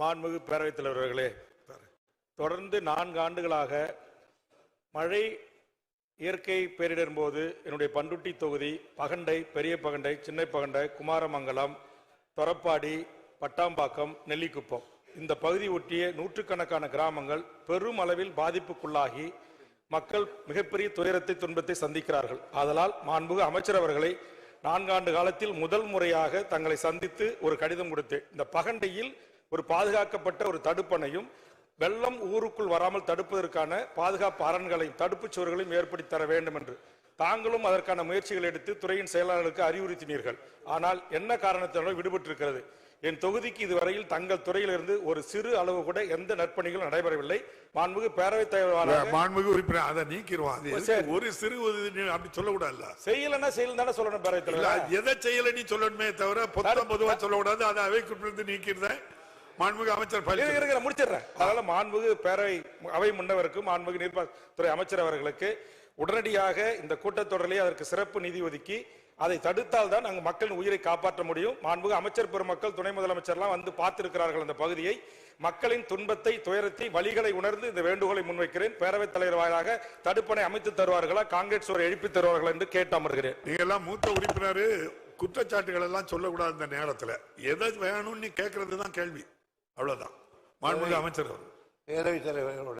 மாண்புமிகு பேரவைத் தலைவர்களே தொடர்ந்து நான்கு ஆண்டுகளாக மழை இயற்கை பேரிடர் போது என்னுடைய பண்டுட்டி தொகுதி பகண்டை பெரிய பகண்டை சின்ன பகண்டை குமாரமங்கலம் தொரப்பாடி பட்டாம்பாக்கம் நெல்லிக்குப்பம். இந்த பகுதி ஒட்டிய நூற்றுக்கணக்கான கிராமங்கள் பெரும் அளவில் பாதிப்புக்குள்ளாகி மக்கள் மிகப்பெரிய துயரத்தை துன்பத்தை சந்திக்கிறார்கள். அதனால் மாண்புகு அமைச்சர் அவர்களை நான்காண்டு காலத்தில் முதல் முறையாக தங்களை சந்தித்து ஒரு கடிதம் கொடுத்தேன். இந்த பகண்டையில் ஒரு பாதுகாக்கப்பட்ட ஒரு தடுப்பணையும் வெள்ளம் ஊருக்குள் வராமல் தடுப்பதற்கான பாதுகாப்பு அரண்களையும் தடுப்புச் சுவர்களையும் ஏற்படுத்தி தர வேண்டும் என்று. தாங்களும் அதற்கான முயற்சிகள் எடுத்து துறையின் செயலாளர்களுக்கு அறிவுறுத்தினீர்கள். ஆனால் என்ன காரணத்தினாலும் விடுபட்டிருக்கிறது. என் தொகுதிக்கு இதுவரையில் தங்கள் துறையிலிருந்து ஒரு சிறு அளவு கூட எந்த நற்பணிகளும் நடைபெறவில்லை. மாண்புகு பேரவைத் தலைவராக மாண்புமிகு உறுப்பினர் அதை சரி. ஒரு சிறு அப்படி சொல்லக்கூடாதுல்ல? செய்யலன்னா செய்யல தானே சொல்லணும் பேரவைத் தலைவர். எதை செய்யல நீ சொல்லணுமே தவிர பொத்தம் பொதுவா சொல்லக்கூடாது. அதை அவை குறிப்பிட்டு நீக்கிறத மாண்புமிகு அமைச்சர் நான் முடிச்சிடுறேன். அதனால மாண்புகு பேரவை அவை முன்னவருக்கும் மாண்புகு நீர்ப்பாசனத்துறை அமைச்சர் அவர்களுக்கு உடனடியாக இந்த கூட்டத்தொடரிலே அதற்கு சிறப்பு நிதி ஒதுக்கி அதை தடுத்தால் தான் அங்கு மக்களின் உயிரை காப்பாற்ற முடியும். மாண்புகு அமைச்சர் பெருமக்கள் துணை முதலமைச்சர்லாம் வந்து பார்த்திருக்கிறார்கள் அந்த பகுதியை. மக்களின் துன்பத்தை துயரத்தை வழிகளை உணர்ந்து இந்த வேண்டுகோளை முன்வைக்கிறேன். பேரவைத் தலைவர் வாயிலாக தடுப்பணை அமைத்து தருவார்களா காங்கிரஸ் ஒரு எழுப்பி தருவார்களா என்று கேட்டு அமர்கிறேன். நீங்க எல்லாம் மூத்த உறுப்பினர் குற்றச்சாட்டுகள் எல்லாம் சொல்லக்கூடாது இந்த நேரத்துல. எதை வேணும்னு நீ கேட்கறது தான் கேள்வி. அவ்வளவுதான். மாண்புமிகு அமைச்சர் பேரவைத் தலைவர்களோட